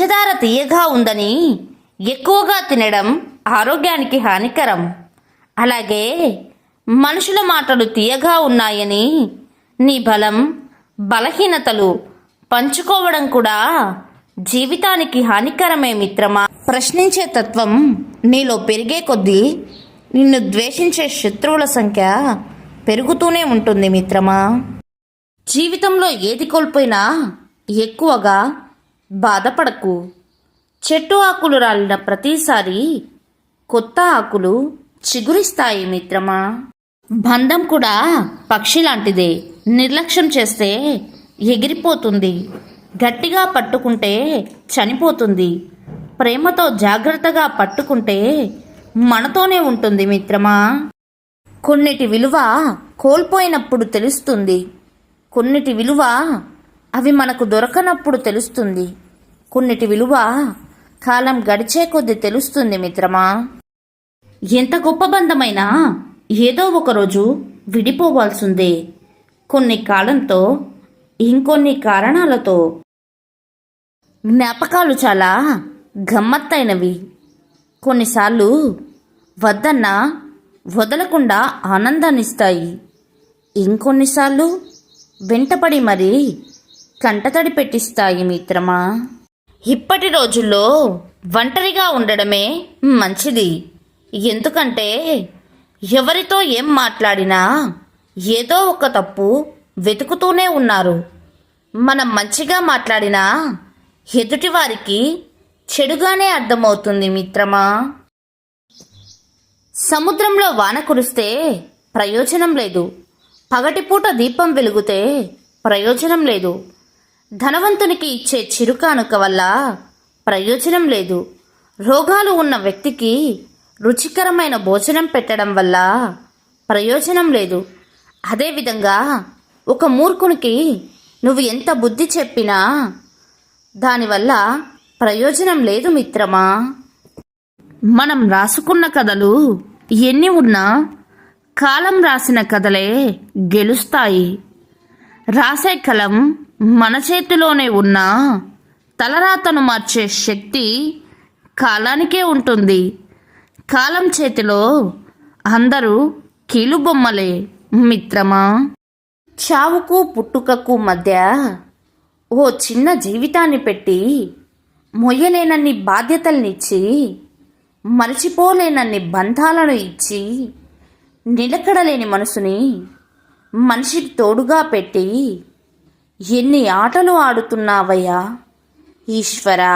పంచదార తీయగా ఉందని ఎక్కువగా తినడం ఆరోగ్యానికి హానికరం. అలాగే మనుషుల మాటలు తీయగా ఉన్నాయని నీ బలం బలహీనతలు పంచుకోవడం కూడా జీవితానికి హానికరమే మిత్రమా? ప్రశ్నించే తత్వం నీలో పెరిగే కొద్దీ నిన్ను ద్వేషించే శత్రువుల సంఖ్య పెరుగుతూనే ఉంటుంది మిత్రమా? జీవితంలో ఏది కోల్పోయినా ఎక్కువగా బాధపడకు. చెట్టు ఆకులు రాలిన ప్రతిసారి కొత్త ఆకులు చిగురిస్తాయి మిత్రమా? బంధం కూడా పక్షి లాంటిదే నిర్లక్ష్యం చేస్తే ఎగిరిపోతుంది. గట్టిగా పట్టుకుంటే చనిపోతుంది. ప్రేమతో జాగ్రత్తగా పట్టుకుంటే మనతోనే ఉంటుంది మిత్రమా? కొన్నిటి విలువ కోల్పోయినప్పుడు తెలుస్తుంది. కొన్నిటి విలువ అవి మనకు దొరకనప్పుడు తెలుస్తుంది. కొన్నిటి విలువ కాలం గడిచే కొద్ది తెలుస్తుంది మిత్రమా. ఎంత గొప్ప బంధమైనా ఏదో ఒకరోజు విడిపోవాల్సిందే. కొన్ని కాలంతో ఇంకొన్ని కారణాలతో. జ్ఞాపకాలు చాలా గమ్మత్తైనవి. కొన్నిసార్లు వద్దన్నా వదలకుండా ఆనందాన్నిస్తాయి. ఇంకొన్నిసార్లు వెంటపడి మరీ కంటతడి పెట్టిస్తాయి మిత్రమా? ఇప్పటి రోజుల్లో ఒంటరిగా ఉండడమే మంచిది. ఎందుకంటే ఎవరితో ఏం మాట్లాడినా ఏదో ఒక తప్పు వెతుకుతూనే ఉన్నారు. మనం మంచిగా మాట్లాడినా ఎదుటివారికి చెడుగానే అర్థమవుతుంది మిత్రమా? సముద్రంలో వాన కురిస్తే ప్రయోజనం లేదు. పగటిపూట దీపం వెలుగుతే ప్రయోజనం లేదు. ధనవంతునికి ఇచ్చే చిరుకానుక వల్ల ప్రయోజనం లేదు. రోగాలు ఉన్న వ్యక్తికి రుచికరమైన భోజనం పెట్టడం వల్ల ప్రయోజనం లేదు. అదేవిధంగా ఒక మూర్ఖునికి నువ్వు ఎంత బుద్ధి చెప్పినా దానివల్ల ప్రయోజనం లేదు మిత్రమా. మనం రాసుకున్న కథలు ఎన్ని ఉన్నా కాలం రాసిన కథలే గెలుస్తాయి. రాసే కలం మన చేతిలోనే ఉన్నా తలరాతను మార్చే శక్తి కాలానికే ఉంటుంది. కాలం చేతిలో అందరూ కీలుబొమ్మలే మిత్రమా? చావుకు పుట్టుకకు మధ్య ఓ చిన్న జీవితాన్ని పెట్టి మొయ్యలేనన్ని బాధ్యతల్నిచ్చి మరచిపోలేనన్ని బంధాలను ఇచ్చి నిలకడలేని మనసుని మనిషికి తోడుగా పెట్టి ఎన్ని ఆటలు ఆడుతున్నావయ్యా? ఈశ్వరా